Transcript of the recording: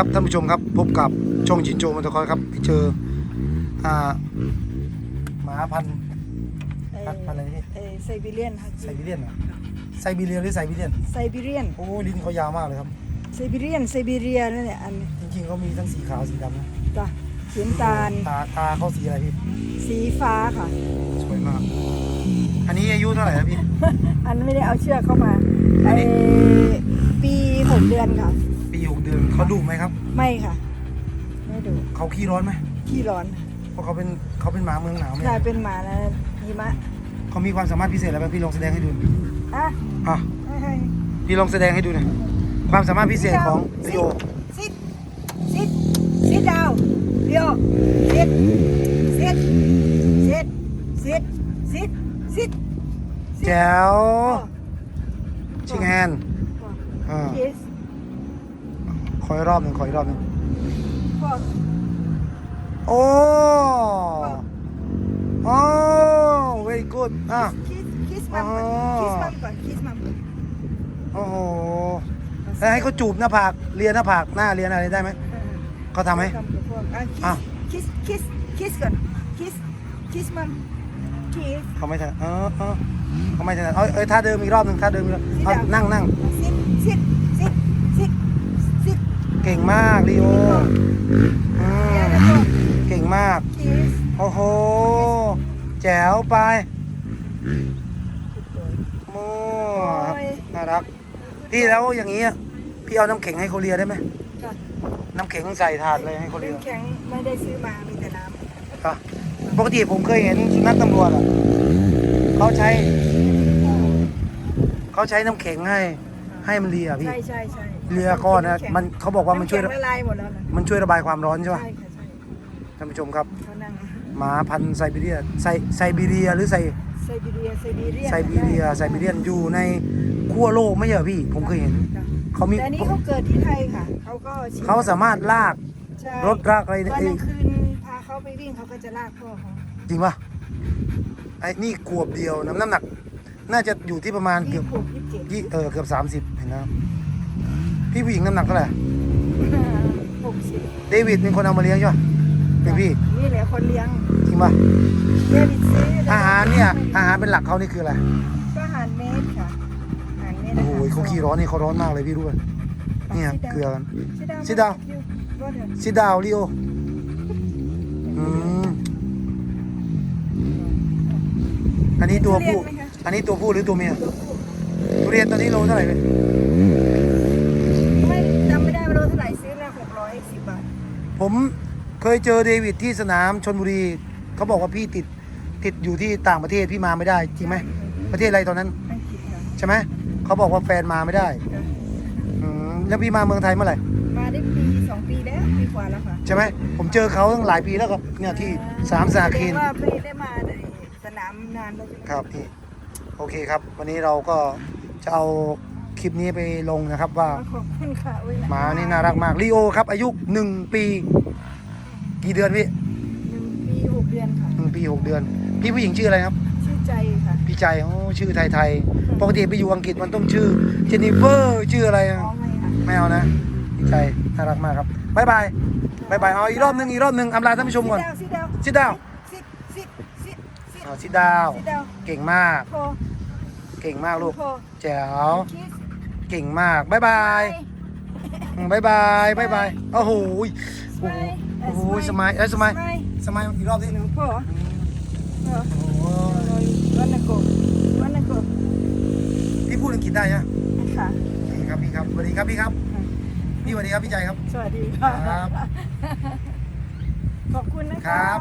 ครับท่านผู้ชมครับพบกับช่องจินโจมันตะคอยครับที่เจออ่าหมาพันธุ์เอ่อพันธุ์อะไรนี่เอ่อไซบีเรียนฮัสไซบีเรียนเหรอไซบีเรียนหรือไซบีเรียนไซบีเรียนโอ้ลิ้นเขายาวมากเลยครับไซบีเรียนไซบีเรียนั่นแหละอันนี้จริงๆเขามีทั้งสีขาวสีดำนะจ้ะสีน้ำตาลตาตาเขาสีอะไรพี่สีฟ้าค่ะ สวยมาก อันนี้อายุเท่าไหร่ครับพี่ อันไม่ได้เอาเชือกเข้ามาอันนี้เอ่อปีหกเดือนค่ะ ปีหกเดือนเขาดุไหมครับไม่ค่ะ ไม่ดูเขาขี้ร้อนไหมขี้ร้อนเพราะเขาเป็นเขาเป็นหมาเมืองหนาวไหมกลายเป็นหมาแล้วหิมะเขามีความสามารถพิเศษอะไรบ้างพี่ลองแสดงให้ดูอะอะให้ให้พี่ลองแสดงให้ดูหน่อยความสามารถพิเศษของริโอซิดซิดซิดดาวเดียวซิดซิดซิดซิดซิดซิดแจ๋วชิงแฮนอ่า Yes ข ออีกรอบหนึ่งขออีกรอบหนึ่งพ่อโอ้โอ้ very good อะคิสคิสมัมก่อนอ๋อคิสมัมก่อนคิสมัมโอ้โหแล้วให้เขาจูบหน้าผากเลียหน้าผากหน้าเลียอะไรได้ไหมเขาทำไหมทำกับพวกอะอะคิสคิสคิสก่อนคิสคิสมัมคิสเขาไม่ถนัดเออเออเขาไม่ถนัดเอ้ยเอ้ยท่าเดิมอีกรอบหนึ่งท่าเดิมอีกรอบเอานั่งนั่งซิดซิดซิดซิดซิด เก่งมากลีโออืมเก่งมากคิสโอ้โห แจ๋วไปโอ้น่ารัก พี่แล้วอย่างนี้อะพี่เอาน้ำแข็งให้เขาเลียได้ไหมค่ะน้ำแข็งใส่ถาดเลยให้เขาเลียน้ำแข็งไม่ได้ซื้อมา มีแต่น้ค่ะปกติผมเคยเห็นสุนัขตำรวจอะเขาใช้ เขาใช้น้ำแข็งให้ ให้มันเลียำพี่ ใช่ใช่ใช่ เลียก้อนนะมันเขาบอกว่ามันช่วยำแข็งละลายหมดแล้วนะมันช่วยระบายความร้อนใช่ปะใช่ค่ะใช่ท่านผู้ชมครับเขานั่งหมาพันธุ์ไซบีเรียไซไซบีเรียหรือไซไซบีเรียไซบีเรียไซบีเรียไซบีเรียนอยู่ในขั้วโลกไม่ใช่เหรอพี่ ผมเคยเห็น จ้ะเขามี แต่อันนี้เขาเกิดที่ไทยค่ะเขาก็ชินเขาสามารถลาก ใช่รถลากอะไรตอนเอ้กยลางคืนพาเขาไปวิ่งเขาก็จะลากพ่อเขาจริงปะไอ้นี่ขวบเดียวน้ำน้ำหนัก น่าจะอยู่ที่ประมาณเกืยี่อบสิบหกยี่สิบเจ็ดยี่เออเกือบสามสิบเห็นนะครับ พี่ผู้หญิงน้ำหนักเท่าไหร่หกสิบเดวิดเป็นคนเอามาเลี้ยงใช่ปะเป็นพี่นี่แหละคนเลี้ยงจริงปะเดวิดซื้ออาหารเนี่ยอาหารเป็นหลักเขานี่คืออะไรก็อาหารเม็ดค่ะอาหารเม็ดโอ้โหเขาขี้ร้อนนี่เขาร้อนมากเลยพี่รู้ป่ะเนี่ยเกลือกัน Sit down ซิดาวลิโออืมอันนี้ตัวผู้ อันนี้ตัวผู้หรือตัวเมียทุเรียนตอนนี้โลเท่าไหร่พี่ไม่จำไม่ได้ว่าโลเท่าไหร่ซื้อละหกร้อยสิบบาท ผมเคยเจอเดวิดที่สนามชนบุรีเขาบอกว่าพี่ติดติดอยู่ที่ต่างประเทศพี่มาไม่ได้จริงไหมประเทศอะไรตอนนั้นอังกฤษค่ะใช่ไหมเขาบอกว่าแฟนมาไม่ได้จ้ะอืมแล้วพี่มาเมืองไทยเมื่อไหร่มาได้ปีสองปีแล้วปีกว่าแล้วค่ะใช่ไหมผมเจอเขาตั้งหลายปีแล้วก็เนี่ยที่สามสาคีนแสดงว่าไม่ได้มาในสนามนานแล้วใช่ไหม ครับพี่โอเคครับ วันนี้เราก็จะเอา คลิปนี้ไปลงนะครับว่าขอบคุณค่ะอุ๊ยหมานี่น่ารักมากลีโอครับ อายุหนึ่งปี กี่เดือนพี่หนึ่งปีหกเดือนค่ะ หนึ่งปีหกเดือน พี่ผู้หญิงชื่ออะไรครับ ชื่อใจค่ะ พี่ใจโอ้ชื่อไทยไทยๆปกติไปอยู่อังกฤษมันต้องชื่อเจนนิเฟอร์ชื่ออะไรอ๋อะอไม่ค่ะไม่เอานะพี่ใจน่ารักมากครับบายบายบายบายเอาอีกรอบหนึงอีกรอบหนึงอำลาท่านผู้ชมก่อน ซิดาว Sit down ซิดซิดซิดซิดเอาชิดาว ซิดาวเก่งมาก โคเก่งมากลูก โคแจ๋วคิส เก่งมากบายบายอืมบายบายบายบายโอ้โหยโอ้โหโอ้โหสมัยเอ้ยสมัยสมัยอีกรอบดิหนูพ่อพ่อโอ้โหวันนักโกวันนักโกพี่พูดอังกฤษได้นะค่ะนี่ครับพี่ครับสวัสดีครับพี่ครับพี่สวัสดีครับพี่ใจครับ สวัสดีค่ะครับขอบคุณนะคคะรับ